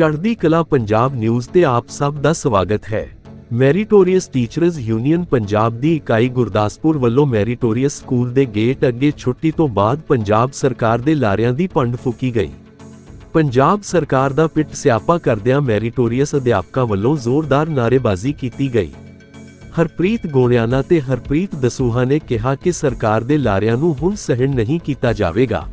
ਚੜ੍ਹਦੀ ਕਲਾ ਪੰਜਾਬ ਨਿਊਜ਼ ਤੇ ਆਪ ਸਭ ਦਾ ਸਵਾਗਤ ਹੈ। ਮੈਰੀਟੋਰੀਅਸ ਟੀਚਰਜ਼ ਯੂਨੀਅਨ ਪੰਜਾਬ ਦੀ ਇਕਾਈ ਗੁਰਦਾਸਪੁਰ ਵੱਲੋਂ ਮੈਰੀਟੋਰੀਅਸ ਸਕੂਲ ਦੇ ਗੇਟ ਅੱਗੇ ਛੁੱਟੀ ਤੋਂ ਬਾਅਦ ਪੰਜਾਬ ਸਰਕਾਰ ਦੇ ਲਾਰਿਆਂ ਦੀ ਪੰਡ ਫੂਕੀ ਗਈ। ਪੰਜਾਬ ਸਰਕਾਰ ਦਾ ਪਿੱਟ ਸਿਆਪਾ ਕਰਦਿਆਂ ਮੈਰੀਟੋਰੀਅਸ ਅਧਿਆਪਕਾਂ ਵੱਲੋਂ ਜ਼ੋਰਦਾਰ ਨਾਅਰੇਬਾਜ਼ੀ ਕੀਤੀ ਗਈ। ਹਰਪ੍ਰੀਤ ਗੋਣਿਆਣਾ ਤੇ ਹਰਪ੍ਰੀਤ ਦਸੂਹਾ ਨੇ ਕਿਹਾ ਕਿ ਸਰਕਾਰ ਦੇ ਲਾਰਿਆਂ ਨੂੰ ਹੁਣ ਸਹਿਣ ਨਹੀਂ ਕੀਤਾ ਜਾਵੇਗਾ।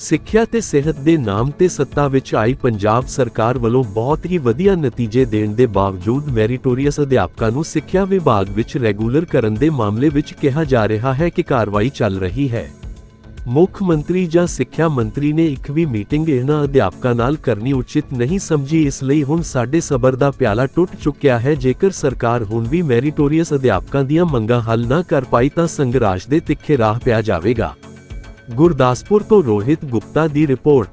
ਸਿੱਖਿਆ ਤੇ ਸਿਹਤ ਦੇ ਨਾਮ ਤੇ ਸੱਤਾ ਵਿੱਚ ਆਈ ਪੰਜਾਬ ਸਰਕਾਰ ਵੱਲੋਂ ਬਹੁਤ ਹੀ ਵਧੀਆ ਨਤੀਜੇ ਦੇਣ ਦੇ ਬਾਵਜੂਦ ਮੈਰੀਟੋਰੀਅਸ ਅਧਿਆਪਕਾਂ ਨੂੰ ਸਿੱਖਿਆ ਵਿਭਾਗ ਵਿੱਚ ਰੈਗੂਲਰ ਕਰਨ ਦੇ ਮਾਮਲੇ ਵਿੱਚ ਕਿਹਾ ਜਾ ਰਿਹਾ ਹੈ ਕਿ ਕਾਰਵਾਈ ਚੱਲ ਰਹੀ ਹੈ। ਮੁੱਖ ਮੰਤਰੀ ਜਾਂ ਸਿੱਖਿਆ ਮੰਤਰੀ ਨੇ ਇੱਕ ਵੀ ਮੀਟਿੰਗ ਇਹਨਾਂ ਅਧਿਆਪਕਾਂ ਨਾਲ ਕਰਨੀ ਉਚਿਤ ਨਹੀਂ ਸਮਝੀ, ਇਸ ਲਈ ਹੁਣ ਸਾਡੇ ਸਬਰ ਦਾ ਪਿਆਲਾ ਟੁੱਟ ਚੁੱਕਿਆ ਹੈ। ਜੇਕਰ ਸਰਕਾਰ ਹੁਣ ਵੀ ਮੈਰੀਟੋਰੀਅਸ ਅਧਿਆਪਕਾਂ ਦੀਆਂ ਮੰਗਾਂ ਹੱਲ ਨਾ ਕਰ ਪਾਈ ਤਾਂ ਸੰਘਰਾਸ਼ ਦੇ ਤਿੱਖੇ ਰਾਹ ਪਿਆ ਜਾਵੇਗਾ। ਗੁਰਦਾਸਪੁਰ ਤੋਂ ਰੋਹਿਤ ਗੁਪਤਾ ਦੀ ਰਿਪੋਰਟ।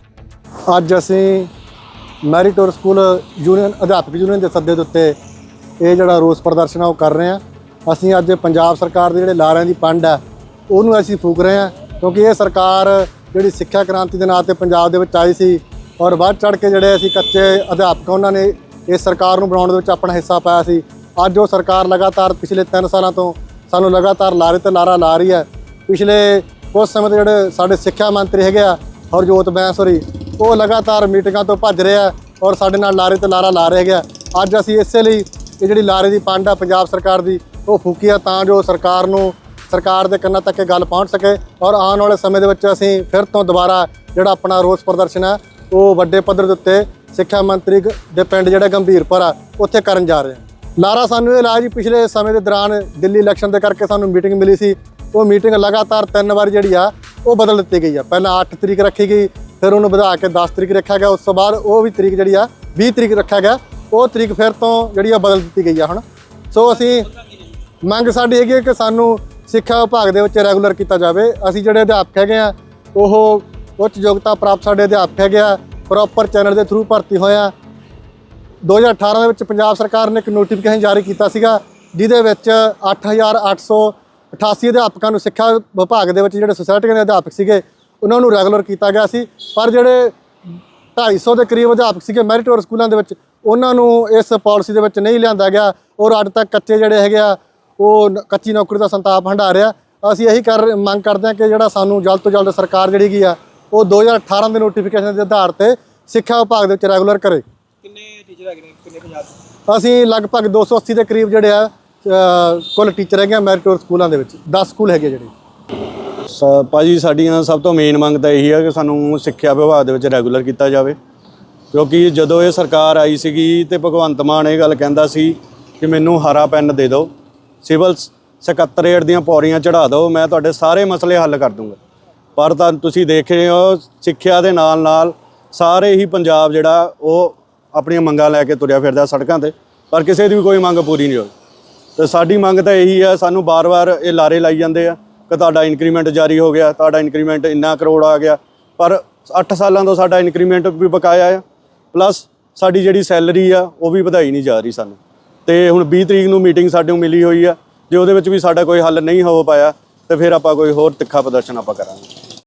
ਅੱਜ ਅਸੀਂ ਮੈਰੀਟੋਰ ਸਕੂਲ ਯੂਨੀਅਨ, ਅਧਿਆਪਕ ਯੂਨੀਅਨ ਦੇ ਸੱਦੇ ਦੇ ਉੱਤੇ ਇਹ ਜਿਹੜਾ ਰੋਸ ਪ੍ਰਦਰਸ਼ਨ ਆ ਉਹ ਕਰ ਰਹੇ ਆ ਅਸੀਂ ਅੱਜ ਪੰਜਾਬ ਸਰਕਾਰ ਦੇ ਜਿਹੜੇ ਲਾਰਿਆਂ ਦੀ ਪੰਡ ਹੈ ਉਹਨੂੰ ਅਸੀਂ ਫੂਕ ਰਹੇ ਆ ਕਿਉਂਕਿ ਇਹ ਸਰਕਾਰ ਜਿਹੜੀ ਸਿੱਖਿਆ ਕ੍ਰਾਂਤੀ ਦੇ ਨਾਂ ਤੇ ਪੰਜਾਬ ਦੇ ਵਿੱਚ ਆਈ ਸੀ ਔਰ ਵੱਧ ਚੜ ਕੇ ਜਿਹੜੇ ਅਸੀਂ ਕੱਚੇ ਅਧਿਆਪਕ ਉਹਨਾਂ ਨੇ ਇਸ ਸਰਕਾਰ ਨੂੰ ਬਣਾਉਣ ਦੇ ਵਿੱਚ ਆਪਣਾ ਹਿੱਸਾ ਪਾਇਆ ਸੀ। ਅੱਜ ਉਹ ਸਰਕਾਰ ਲਗਾਤਾਰ ਪਿਛਲੇ 3 ਸਾਲਾਂ ਤੋਂ ਸਾਨੂੰ ਲਗਾਤਾਰ ਲਾਰੇ ਤੇ ਲਾਰਾ ਲਾ ਰਹੀ ਹੈ। ਪਿਛਲੇ ਉਸ ਸਮੇਂ ਦੇ ਜਿਹੜੇ ਸਾਡੇ ਸਿੱਖਿਆ ਮੰਤਰੀ ਹੈਗੇ ਆ, ਹਰਜੋਤ ਬੈਂਸ ਹੋਰੀ, ਉਹ ਲਗਾਤਾਰ ਮੀਟਿੰਗਾਂ ਤੋਂ ਭੱਜ ਰਹੇ ਆ ਔਰ ਸਾਡੇ ਨਾਲ ਲਾਰੇ ਤੇ ਲਾਰਾ ਲਾ ਰਹੇ ਹੈਗੇ ਆ। ਅੱਜ ਅਸੀਂ ਇਸੇ ਲਈ ਇਹ ਜਿਹੜੀ ਲਾਰੇ ਦੀ ਪੰਡ ਆ ਪੰਜਾਬ ਸਰਕਾਰ ਦੀ, ਉਹ ਫੂਕੀ ਆ ਤਾਂ ਜੋ ਸਰਕਾਰ ਨੂੰ, ਸਰਕਾਰ ਦੇ ਕੰਨਾਂ ਤੱਕ ਇਹ ਗੱਲ ਪਹੁੰਚ ਸਕੇ ਔਰ ਆਉਣ ਵਾਲੇ ਸਮੇਂ ਦੇ ਵਿੱਚ ਅਸੀਂ ਫਿਰ ਤੋਂ ਦੁਬਾਰਾ ਜਿਹੜਾ ਆਪਣਾ ਰੋਸ ਪ੍ਰਦਰਸ਼ਨ ਹੈ ਉਹ ਵੱਡੇ ਪੱਧਰ ਦੇ ਉੱਤੇ ਸਿੱਖਿਆ ਮੰਤਰੀ ਗ- ਦੇ ਪਿੰਡ ਜਿਹੜਾ ਗੰਭੀਰਪੁਰ ਆ, ਉੱਥੇ ਕਰਨ ਜਾ ਰਹੇ ਹਾਂ ਲਾਰਾ ਸਾਨੂੰ ਇਹ ਲਾ ਜੀ, ਪਿਛਲੇ ਸਮੇਂ ਦੇ ਦੌਰਾਨ ਦਿੱਲੀ ਇਲੈਕਸ਼ਨ ਦੇ ਕਰਕੇ ਸਾਨੂੰ ਮੀਟਿੰਗ ਮਿਲੀ ਸੀ ਉਹ ਮੀਟਿੰਗ ਲਗਾਤਾਰ ਤਿੰਨ ਵਾਰ ਜਿਹੜੀ ਆ, ਉਹ ਬਦਲ ਦਿੱਤੀ ਗਈ ਆ। ਪਹਿਲਾਂ 8 ਤਰੀਕ ਰੱਖੀ ਗਈ, ਫਿਰ ਉਹਨੂੰ ਵਧਾ ਕੇ 10 ਤਰੀਕ ਰੱਖਿਆ ਗਿਆ, ਉਸ ਤੋਂ ਬਾਅਦ ਉਹ ਵੀ ਤਰੀਕ ਜਿਹੜੀ ਆ 20 ਤਰੀਕ ਰੱਖਿਆ ਗਿਆ। ਉਹ ਤਰੀਕ ਫਿਰ ਤੋਂ ਜਿਹੜੀ ਆ, ਬਦਲ ਦਿੱਤੀ ਗਈ ਆ ਹੁਣ। ਸੋ ਅਸੀਂ ਮੰਗ ਸਾਡੀ ਹੈਗੀ ਹੈ ਕਿ ਸਾਨੂੰ ਸਿੱਖਿਆ ਵਿਭਾਗ ਦੇ ਵਿੱਚ ਰੈਗੂਲਰ ਕੀਤਾ ਜਾਵੇ। ਅਸੀਂ ਜਿਹੜੇ ਅਧਿਆਪਕ ਹੈਗੇ ਆ, ਉਹ ਉੱਚ ਯੋਗਤਾ ਪ੍ਰਾਪਤ ਸਾਡੇ ਅਧਿਆਪਕ ਹੈਗੇ ਆ ਪ੍ਰੋਪਰ ਚੈਨਲ ਦੇ ਥਰੂ ਭਰਤੀ ਹੋਏ ਆ। 2018 ਦੇ ਵਿੱਚ ਪੰਜਾਬ ਸਰਕਾਰ ਨੇ ਇੱਕ ਨੋਟੀਫਿਕੇਸ਼ਨ ਜਾਰੀ ਕੀਤਾ ਸੀਗਾ, ਜਿਹਦੇ ਵਿੱਚ 8888 ਅਧਿਆਪਕਾਂ ਨੂੰ ਸਿੱਖਿਆ ਵਿਭਾਗ ਦੇ ਵਿੱਚ ਜਿਹੜੇ ਸੁਸਾਇਟੀਆਂ ਦੇ ਅਧਿਆਪਕ ਸੀਗੇ ਉਹਨਾਂ ਨੂੰ ਰੈਗੂਲਰ ਕੀਤਾ ਗਿਆ ਸੀ। ਪਰ ਜਿਹੜੇ 250 ਦੇ ਕਰੀਬ ਅਧਿਆਪਕ ਸੀਗੇ ਮੈਰਿਟੋਰ ਸਕੂਲਾਂ ਦੇ ਵਿੱਚ ਉਹਨਾਂ ਨੂੰ ਇਸ ਪਾਲਿਸੀ ਦੇ ਵਿੱਚ ਨਹੀਂ ਲਿਆਂਦਾ ਗਿਆ। ਔਰ ਅੱਜ ਤੱਕ ਕੱਚੇ ਜਿਹੜੇ ਹੈਗੇ ਆ ਉਹ ਕੱਚੀ ਨੌਕਰੀ ਦਾ ਸੰਤਾਪ ਹੰਢਾ ਰਿਹਾ ਅਸੀਂ ਇਹੀ ਕਰ ਮੰਗ ਕਰਦੇ ਹਾਂ ਕਿ ਜਿਹੜਾ ਸਾਨੂੰ ਜਲਦ ਤੋਂ ਜਲਦ ਸਰਕਾਰ ਜਿਹੜੀ ਗਈ ਆ ਉਹ 2018 ਦੇ ਨੋਟੀਫਿਕੇਸ਼ਨ ਦੇ ਆਧਾਰ ਤੇ ਸਿੱਖਿਆ ਵਿਭਾਗ ਦੇ ਵਿੱਚ ਰੈਗੂਲਰ ਕਰੇ। ਕਿੰਨੇ ਟੀਚਰ ਹੈਗੇ ਨੇ? ਕਿੰਨੇ ਪੰਜਾਬ ਅਸੀਂ ਲਗਭਗ 280 ਦੇ ਕਰੀਬ ਜਿਹੜੇ ਆ ਕੁੱਲ ਟੀਚਰ ਹੈਗੇ ਆ ਮੈਰਿਟੋਰ ਸਕੂਲਾਂ ਦੇ ਵਿੱਚ। 10 ਸਕੂਲ ਹੈਗੇ ਜਿਹੜੇ। ਸ- ਭਾਜੀ, ਸਾਡੀਆਂ ਸਭ ਤੋਂ ਮੇਨ ਮੰਗ ਤਾਂ ਇਹੀ ਆ ਕਿ ਸਾਨੂੰ ਸਿੱਖਿਆ ਵਿਭਾਗ ਦੇ ਵਿੱਚ ਰੈਗੂਲਰ ਕੀਤਾ ਜਾਵੇ। ਕਿਉਂਕਿ ਜਦੋਂ ਇਹ ਸਰਕਾਰ ਆਈ ਸੀਗੀ ਤੇ ਭਗਵੰਤ ਮਾਨ ਇਹ ਗੱਲ ਕਹਿੰਦਾ ਸੀ ਕਿ ਮੈਨੂੰ ਹਰਾ ਪੈਨ ਦੇ ਦਿਓ, ਸਿਵਲ ਸਕੱਤਰੇਟ ਦੀਆਂ ਪੌੜੀਆਂ ਚੜਾ ਦਿਓ, ਮੈਂ ਤੁਹਾਡੇ ਸਾਰੇ ਮਸਲੇ ਹੱਲ ਕਰ ਦੂੰਗਾ। ਪਰ ਤਾਂ ਤੁਸੀਂ ਦੇਖ ਰਹੇ ਹੋ, ਸਿੱਖਿਆ ਦੇ ਨਾਲ ਨਾਲ ਸਾਰੇ ਹੀ ਪੰਜਾਬ ਜਿਹੜਾ ਉਹ ਆਪਣੀਆਂ ਮੰਗਾਂ ਲੈ ਕੇ ਤੁਰਿਆ ਫਿਰਦਾ ਸੜਕਾਂ ਤੇ, ਪਰ ਕਿਸੇ ਦੀ ਵੀ ਕੋਈ ਮੰਗ ਪੂਰੀ ਨਹੀਂ ਹੋਈ। ਤੇ ਸਾਡੀ ਮੰਗ ਤਾਂ ਇਹੀ ਆ, ਸਾਨੂੰ ਬਾਰ-ਬਾਰ ਇਹ ਲਾਰੇ ਲਾਈ ਜਾਂਦੇ ਆ ਕਿ ਤੁਹਾਡਾ ਇਨਕਰੀਮੈਂਟ ਜਾਰੀ ਹੋ ਗਿਆ, ਤੁਹਾਡਾ ਇਨਕਰੀਮੈਂਟ ਇੰਨਾ ਕਰੋੜ ਆ ਗਿਆ। ਪਰ 8 ਸਾਲਾਂ ਤੋਂ ਸਾਡਾ ਇਨਕਰੀਮੈਂਟ ਵੀ ਬਕਾਇਆ ਆ ਪਲੱਸ ਸਾਡੀ ਜਿਹੜੀ ਸੈਲਰੀ ਆ, ਉਹ ਵੀ ਵਧਾਈ ਨਹੀਂ ਜਾ ਰਹੀ ਸਾਨੂੰ। ਤੇ ਹੁਣ 20 ਤਰੀਕ ਨੂੰ ਮੀਟਿੰਗ ਸਾਡੇ ਨੂੰ ਮਿਲੀ ਹੋਈ ਆ, ਜੇ ਉਹਦੇ ਵਿੱਚ ਵੀ ਸਾਡਾ ਕੋਈ ਹੱਲ ਨਹੀਂ ਹੋ ਪਾਇਆ, ਤੇ ਫਿਰ ਆਪਾਂ ਕੋਈ ਹੋਰ ਤਿੱਖਾ ਪ੍ਰਦਰਸ਼ਨ ਆਪਾਂ ਕਰਾਂਗੇ।